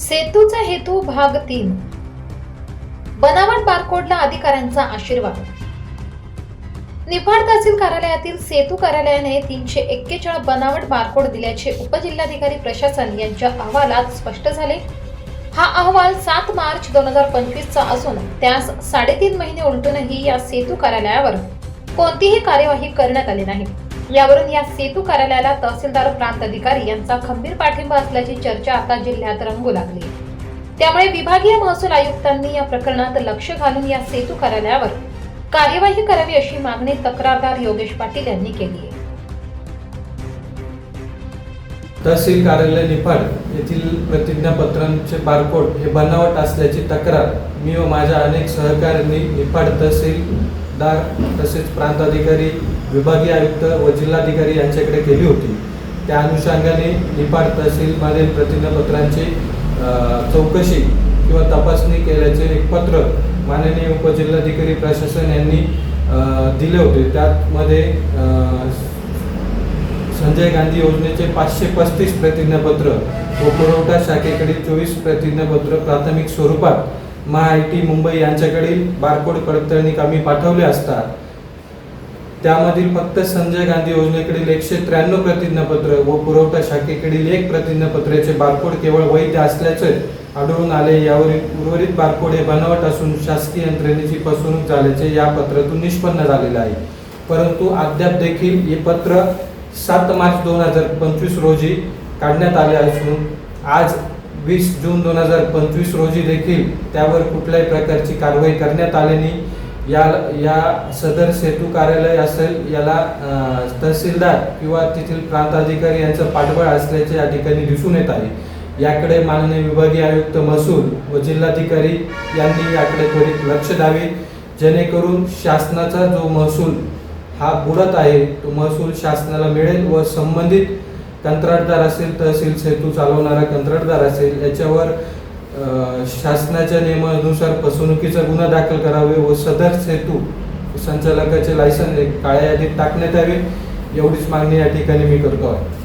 सेतूचा हेतू भाग तीन. बनावट बारकोडला अधिकाऱ्यांचा आशीर्वाद. निफाड तहसील कार्यालयातील सेतू कार्यालयाने तीनशे एक्केचाळीस बनावट बारकोड दिल्याचे उपजिल्हाधिकारी प्रशासन यांच्या अहवालात स्पष्ट झाले. हा अहवाल सात मार्च दोन हजार पंचवीसचा असून त्यास साडेतीन महिने उलटूनही या सेतू कार्यालयावर कोणतीही कार्यवाही करण्यात आली नाही. यावरून या सेतू कार्यालयाला तहसीलदार प्रांत अधिकारी यांचा खंबीर पाठिंबा असल्याची चर्चा आता जिल्ह्यात रंगू लागली. त्यामुळे विभागीय महसूल आयुक्तांनी या प्रकरणात लक्ष घालून या सेतू कार्यालयावर कार्यवाही करावी अशी मागणी तक्रारदार योगेश पाटील यांनी केली आहे. तहसील कार्यालय निफाड येथील प्रतिज्ञापत्रांचे बारकोड हे बनावट असल्याची तक्रार मी व माझ्या अनेक सहकाऱ्यांनी निफाड तहसीलदार तसेच प्रांताधिकारी विभागीय आयुक्त व जिल्हाधिकारी यांच्याकडे केली होती. त्या अनुषंगाने निपाड तहसीलमधील प्रतिज्ञापत्रांची चौकशी किंवा तपासणी केल्याचे एक पत्र माननीय उपजिल्हाधिकारी प्रशासन यांनी दिले होते. त्यामध्ये संजय गांधी योजनेचे पाचशे पस्तीस प्रतिज्ञापत्र व पुरवठा शाखेकडील चोवीस प्रतिज्ञापत्र प्राथमिक स्वरूपात महाआयटी मुंबई यांच्याकडील बारकोड पडताळणी कामी पाठवले असतात. त्यामधील फक्त संजय गांधी योजनेकडील एकशे त्र्याण्णव प्रतिज्ञापत्र व पुरवठा शाखेकडील एक प्रतिज्ञापत्राचे बारकोड केवळ वैध असल्याचे आढळून आले. यावरील उर्वरित बारकोड हे बनावट असून शासकीय यंत्रणेची फसवणूक झाल्याचे या पत्रातून निष्पन्न झालेले आहे. परंतु अद्याप देखील हे पत्र सात मार्च दोन हजार पंचवीस रोजी काढण्यात आले असून आज वीस जून दोन हजार पंचवीस रोजी देखील त्यावर कुठल्याही प्रकारची कारवाई करण्यात आल्याने या या सदर सेतू कार्यालय असेल याला तहसीलदार किंवा तेथील प्रांताधिकारी यांचं पाठबळ असल्याचे या ठिकाणी दिसून येत आहे. याकडे माननीय विभागीय आयुक्त महसूल व जिल्हाधिकारी यांनी याकडे त्वरित लक्ष द्यावे. जेणेकरून शासनाचा जो महसूल हा बुडत आहे तो महसूल शासनाला मिळेल व संबंधित कंत्राटदार असेल तहसील सेतू चालवणारा कंत्राटदार असेल याच्यावर शासनाच्या नियमानुसार फसवणुकीचा गुन्हा दाखल करावे व सदर सेतू संचालकाचे लायसन एक काळ्या यादीत टाकण्यात यावे एवढीच मागणी या ठिकाणी मी करतो आहे.